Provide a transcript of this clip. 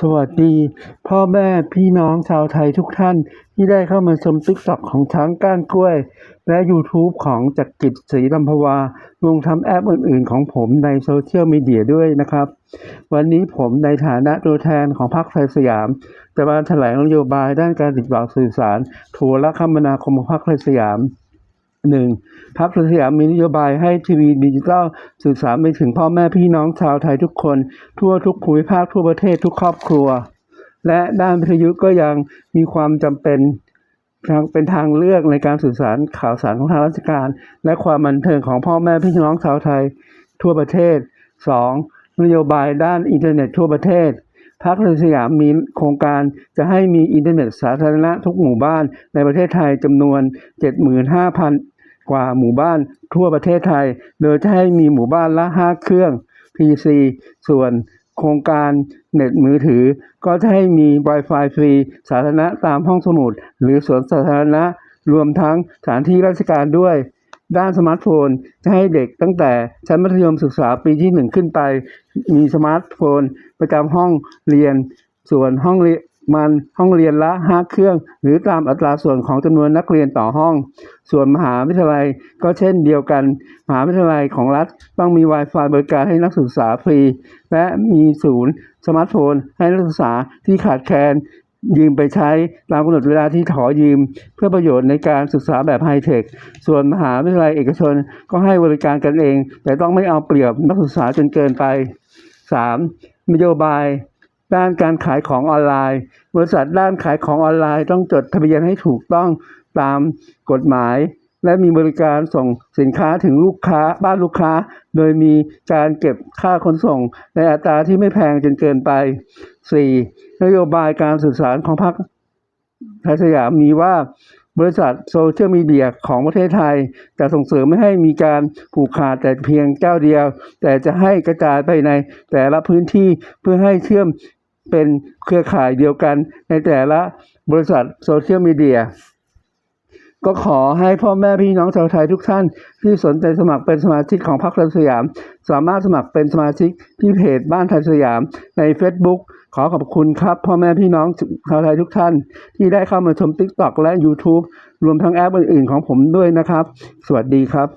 สวัสดี พ่อแม่พี่น้องชาวไทยทุกท่านที่ได้เข้ามาชมติ๊กต็อกของช้างก้านกล้วย และ YouTube ของจักริดศรีลำพวารวมทั้งแอปอื่น ๆ ของผมในโซเชียลมีเดียด้วยนะครับ วันนี้ผมในฐานะตัวแทนของพรรคไทยสยาม จะมาแถลงนโยบายด้านการติดต่อสื่อสารโทรคมนาคมของพรรคไทยสยาม หนึ่งพรรคสยามมีนโยบายให้ทีวีดิจิตอลสื่อสารไปถึงพ่อแม่พี่น้องชาวไทยทุกคน ทั่วทุกภูมิภาคทั่วประเทศทุกครอบครัว และด้านวิทยุก็ยังมีความจำเป็นทางเป็นทางเลือกในการสื่อสารข่าวสารของทางราชการ และความบันเทิงของพ่อแม่พี่น้องชาวไทย ทั่วประเทศ 2. นโยบายด้านอินเทอร์เน็ตทั่วประเทศพรรคสยามมีโครงการจะให้มีอินเทอร์เน็ตสาธารณะทุกหมู่บ้านในประเทศไทยจำนวน 75,000 กว่าหมู่บ้านทั่วประเทศไทย โดยจะให้มีหมู่บ้านละ 5 เครื่อง PC ส่วนโครงการเน็ตมือถือ ก็จะให้มี Wi-Fi ฟรี สาธารณะตามห้องสมุด หรือสวนสาธารณะ รวมทั้งสถานที่ราชการด้วย ด้านสมาร์ทโฟน จะให้เด็กตั้งแต่ชั้นมัธยมศึกษาปีที่ 1 ขึ้นไป มีสมาร์ทโฟน ประจำห้องเรียน ส่วนห้องเรียน มันห้องเรียนละ 5 เครื่อง หรือตามอัตราส่วนของจำนวนนักเรียนต่อห้อง ส่วนมหาวิทยาลัยก็เช่นเดียวกัน มหาวิทยาลัยของรัฐต้องมี Wi-Fi บริการให้นักศึกษาฟรี และมีศูนย์สมาร์ทโฟน ให้นักศึกษาที่ขาดแคลนยืมไปใช้ตามกำหนดเวลาที่ขอยืม เพื่อประโยชน์ในการศึกษาแบบไฮเทค ส่วนมหาวิทยาลัยเอกชนก็ให้บริการกันเอง แต่ต้องไม่เอาเปรียบนักศึกษาจนเกินไป 3. นโยบาย ด้านการขายของออนไลน์ บริษัทด้านขายของออนไลน์ต้องจดทะเบียนให้ถูกต้องตามกฎหมาย และมีบริการส่งสินค้าถึงลูกค้าบ้านลูกค้า โดยมีการเก็บค่าขนส่งในอัตราที่ไม่แพงจนเกินไป 4. นโยบายการสื่อสารของพรรคไทยสยามมีว่าบริษัทโซเชียลมีเดียของประเทศไทยจะส่งเสริมไม่ให้มีการผูกขาดแต่เพียงเจ้าเดียว แต่จะให้กระจายไปในแต่ละพื้นที่เพื่อให้เชื่อม เป็นเครือข่ายเดียวกันในแต่ละบริษัทโซเชียลมีเดียก็ขอให้พ่อแม่พี่น้องชาวไทยทุกท่าน ที่สนใจสมัครเป็นสมาชิกของพรรคไทยสยาม สามารถสมัครเป็นสมาชิกที่เพจบ้านไทยสยาม ใน Facebook ขอขอบคุณครับ พ่อแม่พี่น้องชาวไทยทุกท่าน ที่ได้เข้ามาชม TikTok และ YouTube รวมทั้งแอปอื่นๆของผมด้วยนะครับ สวัสดีครับ